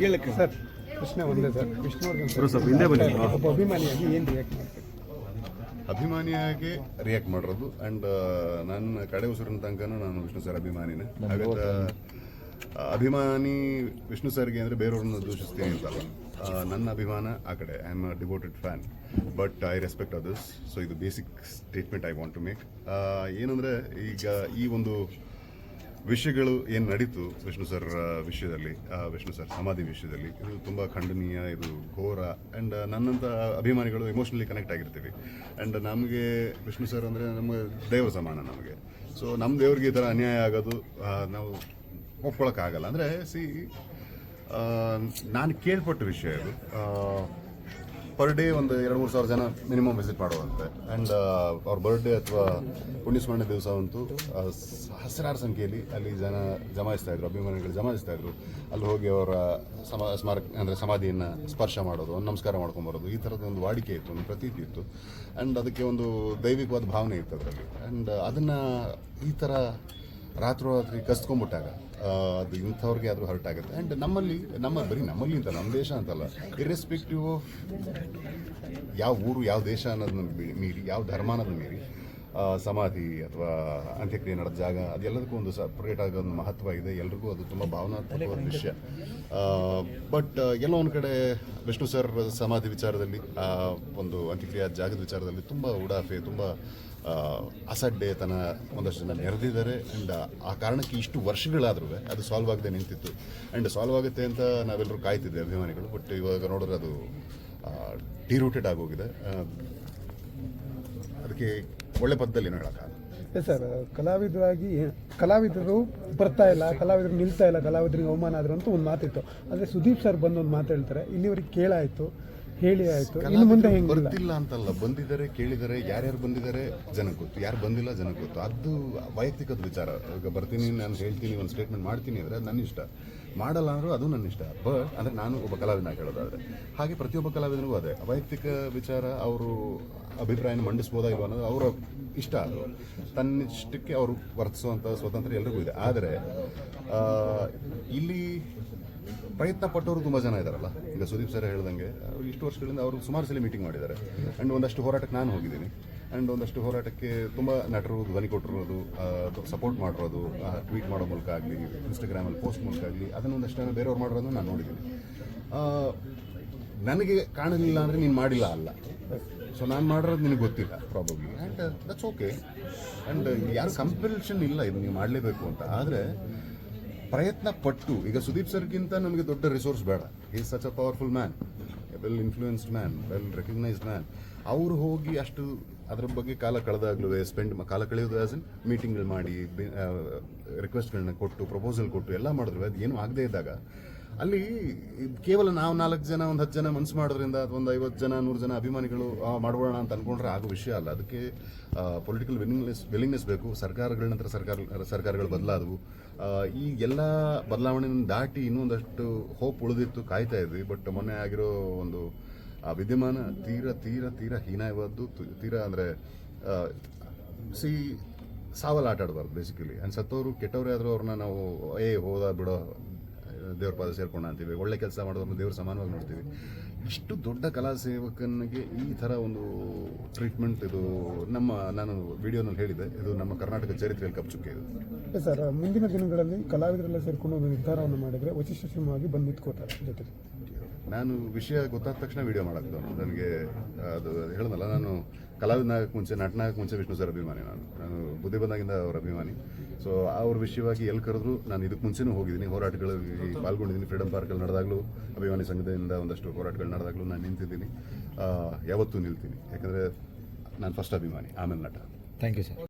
ಕೇಳಕ್ಕೆ ಸರ್ ಪ್ರಶ್ನೆ ಒಂದೇ ಸರ್ ಸ್ವಲ್ಪ ಹಿಂದೆ ಬನ್ನಿ. ಒಬ್ಬ ಅಭಿಮಾನಿಯಾಗಿ ಏನು ರಿಯಾಕ್ಟ್ ಅಭಿಮಾನಿಯಾಗಿ ರಿಯಾಕ್ಟ್ ಮಾಡಿರೋದು ಆ್ಯಂಡ್ ನನ್ನ ಕಡೆ ಉಸಿರಿನ ತನಕನೂ ನಾನು ವಿಷ್ಣು ಸರ್ ಅಭಿಮಾನಿನೇ. ಹಾಗಾದ್ರೆ ಅಭಿಮಾನಿ ವಿಷ್ಣು ಸರ್ಗೆ ಅಂದರೆ ಬೇರೆಯವ್ರನ್ನ ದೂಷಿಸ್ತೀನಿ ಅಂತಲ್ಲ. ನನ್ನ ಅಭಿಮಾನ ಆ ಕಡೆ. I am a devoted fan but I respect others so ಇದು basic statement I want to make ಏನಂದರೆ ಈಗ ಈ ಒಂದು ವಿಷಯಗಳು ಏನು ನಡೀತು ವಿಷ್ಣು ಸರ್ ವಿಷಯದಲ್ಲಿ ವಿಷ್ಣು ಸರ್, ಸಮಾಧಿ ವಿಷಯದಲ್ಲಿ? ಇದು ತುಂಬ ಖಂಡನೀಯ, ಇದು ಘೋರ ಆ್ಯಂಡ್ ನನ್ನಂಥ ಅಭಿಮಾನಿಗಳು ಎಮೋಷ್ನಲಿ ಕನೆಕ್ಟ್ ಆಗಿರ್ತೀವಿ. ಆ್ಯಂಡ್ ನಮಗೆ ವಿಷ್ಣು ಸರ್ ಅಂದರೆ ನಮಗೆ ದೈವ ಸಮಾನ ನಮಗೆ. ಸೊ ನಮ್ಮ ದೇವ್ರಿಗೆ ಈ ಥರ ಅನ್ಯಾಯ ಆಗೋದು ನಾವು ಒಪ್ಕೊಳಕ್ಕಾಗಲ್ಲ. ಅಂದರೆ ಸಿ ನಾನು ಕೇಳ್ಪಟ್ಟ ವಿಷಯ ಇದು. ಪರ್ ಡೇ ಒಂದು ಎರಡು ಮೂರು ಸಾವಿರ ಜನ ಮಿನಿಮಮ್ ವಿಸಿಟ್ ಮಾಡುವಂತೆ. ಆ್ಯಂಡ್ ಅವ್ರ ಬರ್ಡೇ ಅಥವಾ ಪುಣ್ಯಸ್ಮರಣೆ ದಿವಸ ಅಂತೂ ಹಸಿರಾರು ಸಂಖ್ಯೆಯಲ್ಲಿ ಅಲ್ಲಿ ಜನ ಜಮಾಯಿಸ್ತಾ ಇದ್ರು, ಅಭಿಮಾನಿಗಳು ಜಮಾಯಿಸ್ತಾ ಇದ್ರು. ಅಲ್ಲಿ ಹೋಗಿ ಅವರ, ಸಮ, ಸ್ಮಾರಕ, ಅಂದರೆ ಸಮಾಧಿಯನ್ನು ಸ್ಪರ್ಶ ಮಾಡೋದು ಒಂದು ನಮಸ್ಕಾರ ಮಾಡ್ಕೊಂಬರೋದು ಈ ಥರದ ಒಂದು ವಾಡಿಕೆ ಇತ್ತು, ಒಂದು ಪ್ರತೀತಿ ಇತ್ತು. ಆ್ಯಂಡ್ ಅದಕ್ಕೆ ಒಂದು ದೈವಿಕವಾದ ಭಾವನೆ ಇತ್ತು ಅದರಲ್ಲಿ. ಆ್ಯಂಡ್ ಅದನ್ನು ಈ ಥರ ರಾತ್ರೋರಾತ್ರಿ ಕಸ್ಕೊಂಡ್ಬಿಟ್ಟಾಗ ಆ, ಅದು ಇಂಥವ್ರಿಗೆ ಆದರೂ ಹರ್ಟ್ ಆಗುತ್ತೆ. ಆ್ಯಂಡ್ ನಮ್ಮಲ್ಲಿ ನಮ್ಮ ಬರೀ ನಮ್ಮಲ್ಲಿ ಅಂತ ನಮ್ಮ ದೇಶ ಅಂತಲ್ಲ ಇರ್ರೆಸ್ಪೆಕ್ಟಿವ್ ಆಫ್ ಯಾವ ಊರು ಯಾವ ದೇಶ ಅನ್ನೋದನ್ನ ಮೀರಿ ಯಾವ ಧರ್ಮ ಅನ್ನೋದನ್ನ ಮೀರಿ ಸಮಾಧಿ ಅಥವಾ ಅಂತ್ಯಕ್ರಿಯೆ ನಡೆದ ಜಾಗ ಅದೆಲ್ಲದಕ್ಕೂ ಒಂದು ಸಪ್ರೇಟ್ ಆಗಿ ಒಂದು ಮಹತ್ವ ಇದೆ. ಎಲ್ರಿಗೂ ಅದು ತುಂಬ ಭಾವನಾತ್ಮಕವಾದ ವಿಷಯ. ಬಟ್ ಎಲ್ಲೋ ಒಂದು ಕಡೆ ವಿಷ್ಣು ಸರ್ ಸಮಾಧಿ ವಿಚಾರದಲ್ಲಿ ಆ, ಒಂದು ಅಂತ್ಯಕ್ರಿಯೆ ಜಾಗದ ವಿಚಾರದಲ್ಲಿ ತುಂಬ ಉಡಾಫೆ ತುಂಬ ಅಸಡ್ಡೆ ಅಸಡ್ಡೆತನ ಒಂದಷ್ಟು ಜನ ನೆರೆದಿದ್ದಾರೆ. ಆ್ಯಂಡ್ ಆ ಕಾರಣಕ್ಕೆ ಇಷ್ಟು ವರ್ಷಗಳಾದ್ರೂ ಅದು ಸಾಲ್ವ್ ಆಗದೆ ನಿಂತಿತ್ತು. ಆ್ಯಂಡ್ ಸಾಲ್ವ್ ಆಗುತ್ತೆ ಅಂತ ನಾವೆಲ್ಲರೂ ಕಾಯ್ತಿದ್ದೆ ಅಭಿಮಾನಿಗಳು. ಬಟ್ ಇವಾಗ ನೋಡಿದ್ರೆ ಅದು ಡಿರೂಟೆಡ್ ಆಗೋಗಿದೆ. ಅದಕ್ಕೆ ಒಳ್ಳೆ ಪದದಲ್ಲಿ ಏನು ಸರ್, ಕಲಾವಿದರಾಗಿ ಕಲಾವಿದರು ಬರ್ತಾ ಇಲ್ಲ, ಕಲಾವಿದರು ನಿಲ್ತಾ ಇಲ್ಲ, ಕಲಾವಿದರಿಗೆ ಅವಮಾನ ಆದ್ರು ಅಂತ ಒಂದು ಮಾತಿತ್ತು. ಅಂದರೆ ಸುದೀಪ್ ಸರ್ ಬಂದು ಒಂದು ಮಾತು ಹೇಳ್ತಾರೆ, ಇಲ್ಲಿವರೆಗೆ ಕೇಳಾಯ್ತು. ಹೇಳಿ ಆಯ್ತು. ಇನ್ನು ಮುಂದೆ ಹೆಂಗಿಲ್ಲ. ಬರ್ತಿಲ್ಲ ಅಂತಲ್ಲ ಬಂದಿದ್ದಾರೆ ಕೇಳಿದ್ದಾರೆ ಯಾರ್ಯಾರು ಬಂದಿದ್ದಾರೆ ಜನಕ್ಕೆ ಗೊತ್ತು. ಯಾರು ಬಂದಿಲ್ಲ ಜನಕ್ಕೆ ಗೊತ್ತು. ಅದು ವೈಯಕ್ತಿಕದ ವಿಚಾರ. ಈಗ ಬರ್ತೀನಿ ನಾನು ಹೇಳ್ತೀನಿ ಒಂದು ಸ್ಟೇಟ್ಮೆಂಟ್ ಮಾಡ್ತೀನಿ ಅಂದರೆ ಅದು ನನ್ನ ಇಷ್ಟ. ಮಾಡಲ್ಲ ಅಂದರೂ ಅದು ನನ್ನ ಇಷ್ಟ. ಬಟ್ ಅಂದರೆ ನಾನು ಒಬ್ಬ ಕಲಾವಿದನ ಹೇಳೋದಾದರೆ ಹಾಗೆ ಪ್ರತಿಯೊಬ್ಬ ಕಲಾವಿದನಿಗೂ ಅದೇ. ವೈಯಕ್ತಿಕ ವಿಚಾರ ಅವರು ಅಭಿಪ್ರಾಯನ ಮಂಡಿಸ್ಬೋದಾ ಇಲ್ವಾ ಅನ್ನೋದು ಅವರ ಇಷ್ಟ ಅದು. ತನ್ನಿಷ್ಟಕ್ಕೆ ಅವರು ವರ್ತಿಸುವಂಥ ಸ್ವಾತಂತ್ರ್ಯ ಎಲ್ರಿಗೂ ಇದೆ. ಆದರೆ ಇಲ್ಲಿ ಪ್ರಯತ್ನ ಪಟ್ಟವರು ತುಂಬ ಜನ ಇದ್ದಾರಲ್ಲ ಈಗ ಸುದೀಪ್ ಸರ್ ಹೇಳ್ದಂಗೆ ಇಷ್ಟು ವರ್ಷಗಳಿಂದ ಅವರು ಸುಮಾರು ಸಲ ಮೀಟಿಂಗ್ ಮಾಡಿದ್ದಾರೆ. ಆ್ಯಂಡ್ ಒಂದಷ್ಟು ಹೋರಾಟಕ್ಕೆ ನಾನು ಹೋಗಿದ್ದೀನಿ. ಆ್ಯಂಡ್ ಒಂದಷ್ಟು ಹೋರಾಟಕ್ಕೆ ತುಂಬ ನಟರು, ಧ್ವನಿ ಕೊಟ್ಟಿರೋದು ಸಪೋರ್ಟ್ ಮಾಡಿರೋದು ಟ್ವೀಟ್ ಮಾಡೋ ಮೂಲಕ ಆಗಲಿ ಇನ್ಸ್ಟಾಗ್ರಾಮಲ್ಲಿ ಪೋಸ್ಟ್ ಮೂಲಕ ಆಗಲಿ, ಅದನ್ನು ಒಂದಷ್ಟು ಜನ ಬೇರೆಯವ್ರು ಮಾಡಿರೋದು ನಾನು ನೋಡಿದ್ದೀನಿ. ನನಗೆ ಕಾಣಲಿಲ್ಲ ಅಂದರೆ ನೀನು ಮಾಡಿಲ್ಲ ಅಲ್ಲ. ಸೊ ನಾನು ಮಾಡಿರೋದು ನಿನಗೆ ಗೊತ್ತಿಲ್ಲ probably and that's okay and ಯಾರು ಕಂಪಲ್ಷನ್ ಇಲ್ಲ ಇದು ನೀವು ಮಾಡಲೇಬೇಕು ಅಂತ. ಆದರೆ ಪ್ರಯತ್ನ ಪಟ್ಟು ಈಗ ಸುದೀಪ್ ಸರ್ಗಿಂತ ನಮಗೆ ದೊಡ್ಡ ರಿಸೋರ್ಸ್ ಬೇಡ. Is such a powerful man well influenced man well recognised man ಅವರು ಹೋಗಿ ಅಷ್ಟು ಅದ್ರ ಬಗ್ಗೆ ಕಾಲ ಕಳೆದಾಗಲೂ ಸ್ಪೆಂಡ್ ಕಾಲ ಕಳೆಯೋದು ಆಸ್ ಇನ್ ಮೀಟಿಂಗ್ಗಳು ಮಾಡಿ ರಿಕ್ವೆಸ್ಟ್ಗಳನ್ನ ಕೊಟ್ಟು ಪ್ರಪೋಸಲ್ ಕೊಟ್ಟು, ಎಲ್ಲ ಮಾಡಿದ್ರು ಅದು ಏನು ಆಗದೇ ಇದ್ದಾಗ ಅಲ್ಲಿ ಕೇವಲ ನಾವು ನಾಲ್ಕು ಜನ ಒಂದು ಹತ್ತು ಜನ ಮನಸ್ಸು ಮಾಡೋದ್ರಿಂದ ಅಥವಾ ಒಂದು ಐವತ್ತು ಜನ ನೂರು ಜನ ಅಭಿಮಾನಿಗಳು ಆ, ಮಾಡೋಣ ಅಂತ ಅನ್ಕೊಂಡ್ರೆ ಆಗೋ ವಿಷಯ ಅಲ್ಲ. ಅದಕ್ಕೆ ಪೊಲಿಟಿಕಲ್ ವಿಲಿಂಗ್ನೆಸ್ ವಿಲಿಂಗ್ನೆಸ್ ಬೇಕು. ಸರ್ಕಾರಗಳ ನಂತರ ಸರ್ಕಾರ ಸರ್ಕಾರಗಳು ಬದಲಾದವು. ಈ ಎಲ್ಲ ಬದಲಾವಣೆ ದಾಟಿ ಇನ್ನೊಂದಷ್ಟು ಹೋಪ್ ಉಳಿದಿತ್ತು ಕಾಯ್ತಾ ಇದ್ವಿ. ಬಟ್ ಮೊನ್ನೆ ಆಗಿರೋ ಒಂದು ಆ ವಿದ್ಯಮಾನ ತೀರ ತೀರ ತೀರ ಹೀನಾಯವಾದ್ದು ತೀರ ತೀರಾ ಅಂದರೆ ಸಿ ಸಾವಲ್ಲಿ ಆಟಾಡಬಾರ್ದು ಬೇಸಿಕಲಿ ಆ್ಯಂಡ್ ಸತ್ತವರು ಕೆಟ್ಟವರೇ ಆದರೂ ಅವ್ರನ್ನ ನಾವು ಏ ಹೋದ ಬಿಡೋ ದೇವ್ರ ಪಾದ ಸೇರ್ಕೊಂಡು ಅಂತೀವಿ. ಒಳ್ಳೆ ಕೆಲಸ ಮಾಡೋದನ್ನು ದೇವ್ರ ಸಮಾನವಾಗಿ ನೋಡ್ತೀವಿ. ಇಷ್ಟು ದೊಡ್ಡ ಕಲಾ ಸೇವಕನಿಗೆ ಈ ಥರ ಒಂದು ಟ್ರೀಟ್ಮೆಂಟ್ ಇದು ನಮ್ಮ ನಾನು ವಿಡಿಯೋನಲ್ಲಿ ಹೇಳಿದೆ ಇದು ನಮ್ಮ ಕರ್ನಾಟಕ ಚರಿತ್ರೆಯಲ್ಲಿ ಕಪ್ಚುಕ್ಕೆ ಇದು. ಸರ್ ಮುಂದಿನ ದಿನಗಳಲ್ಲಿ ಕಲಾವಿದರೆಲ್ಲ ಸೇರಿಕೊಂಡು ಒಂದು ನಿರ್ಧಾರವನ್ನು ಮಾಡಿದರೆ ವಚಿಷ್ಠ ಸಿಂಹವಾಗಿ ಬಂದು ನಿಂತ್ಕೋತಾರೆ ಜೊತೆಗೆ. ನಾನು ವಿಷಯ ಗೊತ್ತಾದ ತಕ್ಷಣ ವಿಡಿಯೋ ಮಾಡೋದು ನನಗೆ ಅದು ಹೇಳಿದ್ನಲ್ಲ ನಾನು ಕಲಾವಿದನಾಗಕ್ಕೆ ಮುಂಚೆ ನಟನಾಗಕ್ಕೆ ಮುಂಚೆ ವಿಷ್ಣು ಸರ್ ಅಭಿಮಾನಿ ನಾನು. ನಾನು ಬುದ್ಧಿ ಬಂದಾಗಿಂದ ಅವ್ರ ಅಭಿಮಾನಿ. ಸೊ ಅವ್ರ ವಿಷಯವಾಗಿ ಎಲ್ಲಿ ಕರೆದ್ರು ನಾನು ಇದಕ್ಕೆ ಮುಂಚೆನೂ ಹೋಗಿದ್ದೀನಿ. ಹೋರಾಟಗಳಲ್ಲಿ ಪಾಲ್ಗೊಂಡಿದ್ದೀನಿ. ಫ್ರೀಡಮ್ ಪಾರ್ಕಲ್ಲಿ ನಡೆದಾಗಲೂ ಅಭಿಮಾನಿ ಸಂಘದಿಂದ ಒಂದಷ್ಟು ಹೋರಾಟಗಳು ನಡೆದಾಗಲೂ ನಾನು ನಿಂತಿದ್ದೀನಿ. ಯಾವತ್ತೂ ನಿಲ್ತೀನಿ. ಯಾಕಂದರೆ ನಾನು ಫಸ್ಟ್ ಅಭಿಮಾನಿ ಆಮೇಲೆ ನಟ. Thank you sir